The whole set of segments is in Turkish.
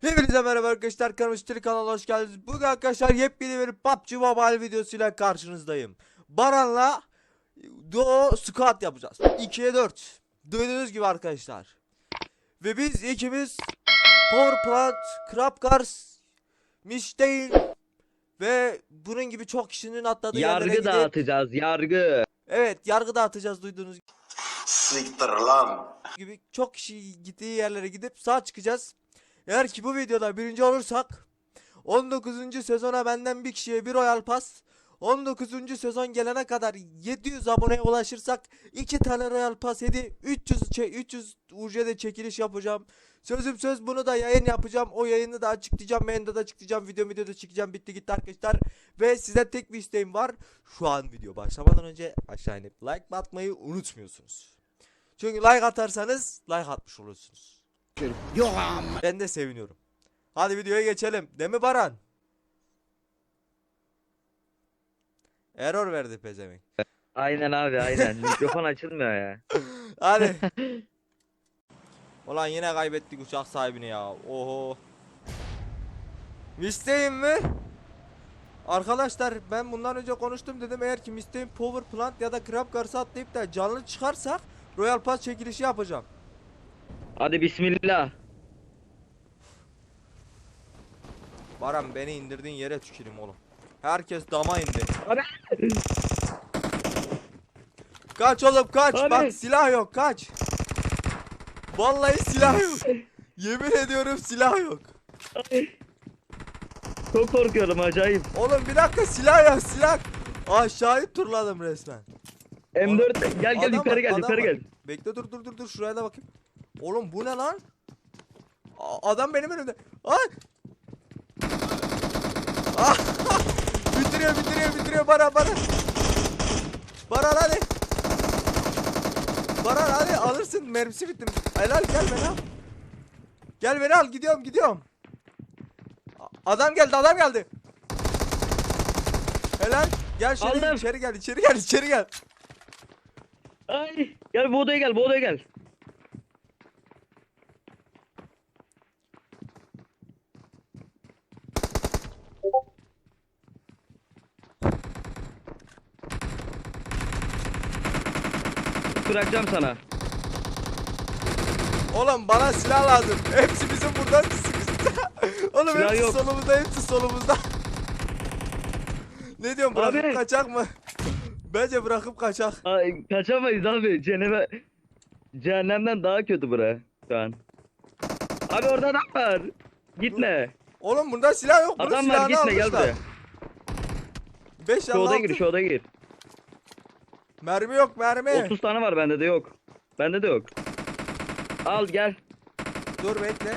Hepinize merhaba arkadaşlar Çelik kanalına hoş geldiniz. Bugün arkadaşlar yepyeni bir PUBG Mobile videosuyla karşınızdayım. Baran'la Duo Squad yapacağız. 2'ye 4. Duyduğunuz gibi arkadaşlar. Ve biz ikimiz Power Plant, Crab Cars, Mishtain ve bunun gibi çok kişinin atladığı yerlere Yargı gidip dağıtacağız, yargı. Evet yargı dağıtacağız duyduğunuz Siktir lan. gibi çok kişi gittiği yerlere gidip sağ çıkacağız. Eğer ki bu videoda birinci olursak 19. sezona benden bir kişiye bir royal pass 19. sezon gelene kadar 700 aboneye ulaşırsak 2 tane royal pass hediye 300 çe- 300 UC'de çekiliş yapacağım. Sözüm söz bunu da yayın yapacağım. O yayını da açıklayacağım. Yayında da açıklayacağım. Video videoda çekeceğim. Bitti gitti arkadaşlar. Ve size tek bir isteğim var. Şu an video başlamadan önce aşağı inip like atmayı unutmuyorsunuz. Çünkü like atarsanız like atmış olursunuz. Ben de seviniyorum. Hadi videoya geçelim. Değil mi Baran? Error verdi pezevenk. Aynen abi aynen. Mikrofon açılmıyor ya. Hadi. Ulan yine kaybettik uçak sahibini ya. Oho. Misteyim mi? Arkadaşlar ben bundan önce konuştum dedim eğer ki Misteyim Power Plant ya da Crab Cars'ı atlayıp da canlı çıkarsak Royal Pass çekilişi yapacağım. Hadi bismillah. Baran beni indirdiğin yere tüküreyim oğlum. Herkes dama indi. Abi. Kaç oğlum kaç. Abi. Bak silah yok kaç. Vallahi silah yok. Yemin ediyorum silah yok. Çok korkuyorum acayip. Oğlum bir dakika silah yok silah. Aşağıyı turladım resmen. M4 gel gel Adam yukarı gel yukarı gel. Bekle dur dur dur dur şuraya da bakayım. Oğlum bu ne lan? A- adam benim önümde. Ay! Ah! Bitiriyor bitiriyor bitiriyor bana bana. Bana hadi. Baran hadi alırsın mermisi bitti. Helal gel beni al. Gel beni al gidiyorum gidiyorum. Adam geldi adam geldi. Helal. Gel şöyle Aldım. içeri gel içeri gel içeri gel. Ay gel bu odaya gel bu odaya gel. Bırakacağım sana. Oğlum bana silah lazım. Hepsi bizim buradan sıkıştı. Oğlum Silah hepsi yok. solumuzda, hepsi solumuzda. ne diyorsun bırakıp Abi. kaçak mı? Bence bırakıp kaçak. Ay, kaçamayız abi. Cehenneme... Cehennemden daha kötü bura şu an. Abi orada adam var. Gitme. Oğlum bunda silah yok. Bunun Adam var silahını gitme gel almışlar. buraya. 5 Şu odaya gir şu odaya gir. Mermi yok mermi. 30 tane var bende de yok. Bende de yok. Al gel. Dur bekle.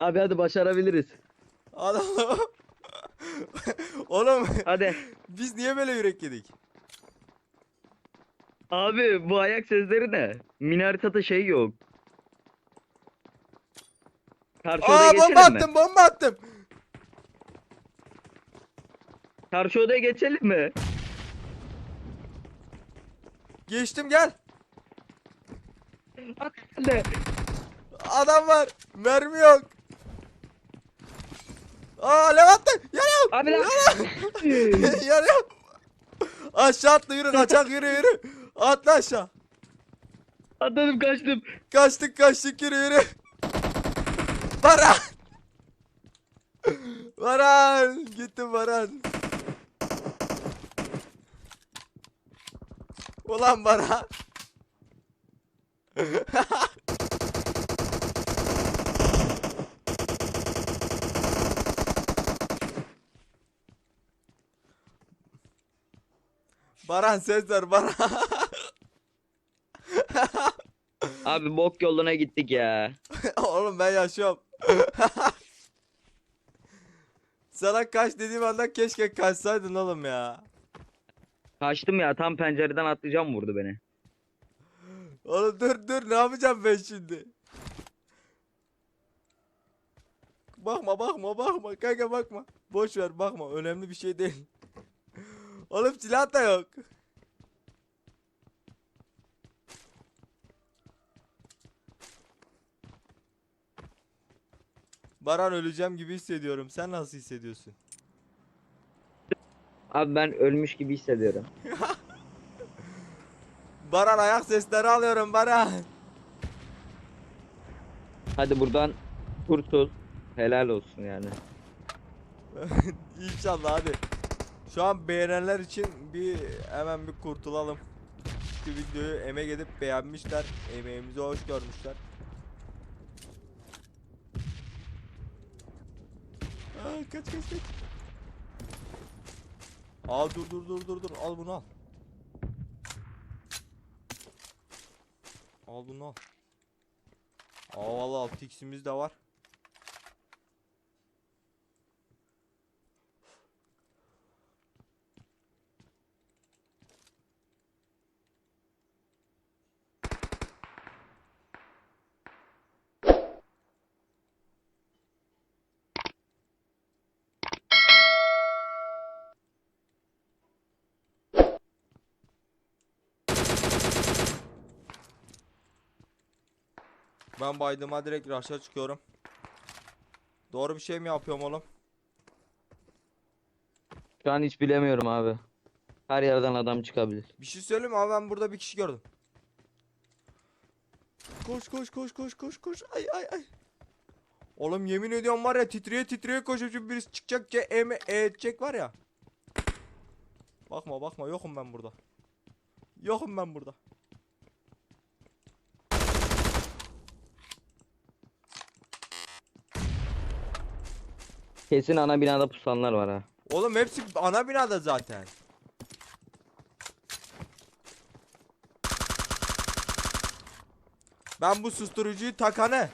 Abi hadi başarabiliriz. Adam. Oğlum Hadi. biz niye böyle yürek yedik? Abi bu ayak sesleri ne? Mini haritada şey yok. Karşı odaya Aa bomba geçelim mi? attım bomba attım. Karşı odaya geçelim mi? Geçtim gel. Hadi. Adam var. Mermi yok. Aa Levent'te. Yanıyorum. Abi lan. Yanıyorum. Aşağı atla yürü kaçak yürü yürü. Atla aşağı. Atladım kaçtım. Kaçtık kaçtık yürü yürü. Baran. Baran. Gittim Baran. Ulan Baran. Baran ses ver Baran. Abi bok yoluna gittik ya. Oğlum ben yaşıyorum. Sana kaç dediğim anda keşke kaçsaydın oğlum ya. Kaçtım ya tam pencereden atlayacağım vurdu beni. Oğlum dur dur ne yapacağım ben şimdi? Bakma bakma bakma kanka bakma. Boş ver bakma önemli bir şey değil. Oğlum silah da yok. Baran öleceğim gibi hissediyorum. Sen nasıl hissediyorsun? Abi ben ölmüş gibi hissediyorum. Baran ayak sesleri alıyorum Baran. Hadi buradan kurtul. Helal olsun yani. İnşallah hadi. Şu an beğenenler için bir hemen bir kurtulalım. Şu videoyu emek edip beğenmişler. Emeğimizi hoş görmüşler. Aa, kaç kaç kaç. Aa dur dur dur dur dur al bunu al. Al bunu al. Aa valla 6x'imiz de var. Ben baydığıma direkt rush'a çıkıyorum. Doğru bir şey mi yapıyorum oğlum? Şu an hiç bilemiyorum abi. Her yerden adam çıkabilir. Bir şey söyleyeyim mi abi ben burada bir kişi gördüm. Koş koş koş koş koş koş. Ay ay ay. Oğlum yemin ediyorum var ya titreye titreye koşuyor çünkü birisi çıkacak ki eme edecek var ya. Bakma bakma yokum ben burada. Yokum ben burada. Kesin ana binada pusanlar var ha. Oğlum hepsi ana binada zaten. Ben bu susturucuyu takane.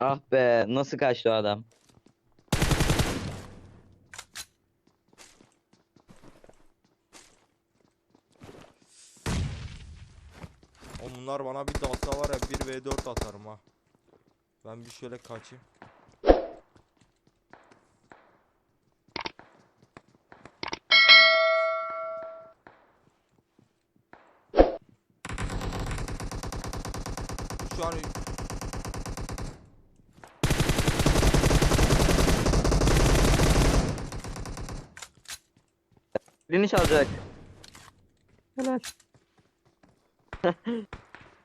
Ah be nasıl kaçtı o adam? O bunlar bana bir dalsa var ya 1v4 atarım ha. Ben bir şöyle kaçayım. Şu an Birini çalacak. Helal.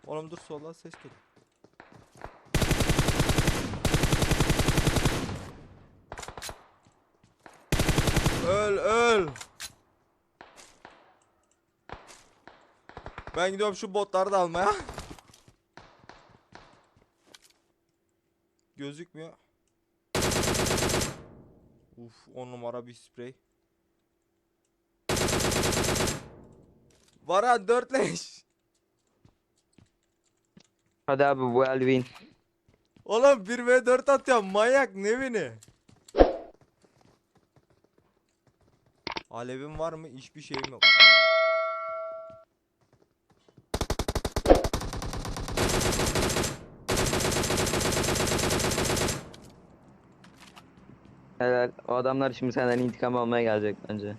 Oğlum dur soldan ses geliyor. Öl öl. Ben gidiyorum şu botları da almaya. Gözükmüyor. Uf 10 numara bir sprey. Varan 4 leş. Hadi abi bu Elvin. Oğlum 1v4 atıyorum manyak ne beni? Alevim var mı? Hiçbir şeyim yok. Helal. O adamlar şimdi senden intikam almaya gelecek bence.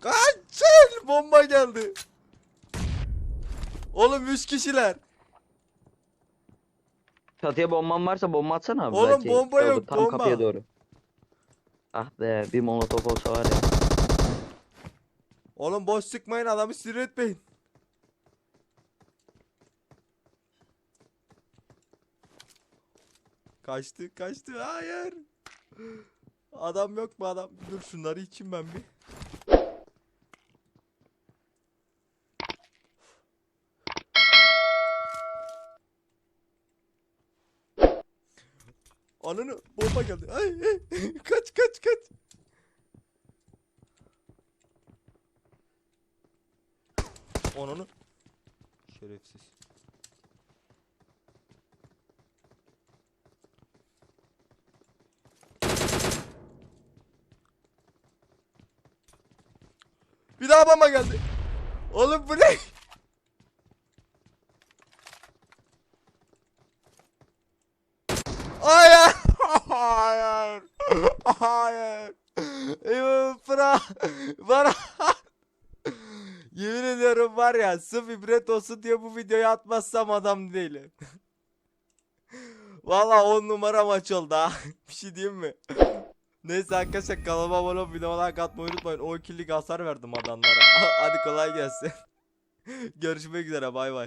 Kaçın! Bomba geldi. Oğlum 3 kişiler. Çatıya bomban varsa bomba atsana abi. Oğlum belki bomba şey yok, Tam bomba. kapıya doğru. Ah be bir molotof olsa var ya. Oğlum boş sıkmayın adamı sinir etmeyin. Kaçtı kaçtı hayır. Adam yok mu adam? Dur şunları içeyim ben bir. Ananı bomba geldi. Ay, ay. kaç kaç kaç. Onunu. Şerefsiz. Bir daha bomba geldi. Oğlum bu ne? Hayır. Hayır. Eyvah bırak. Bana. Yemin ediyorum var ya sırf ibret olsun diye bu videoyu atmazsam adam değilim. Valla 10 numara maç oldu ha. Bir şey diyeyim mi? Neyse arkadaşlar kanalıma abone olup videoma like atmayı unutmayın. 10 killik hasar verdim adamlara. Hadi kolay gelsin. Görüşmek üzere bay bay.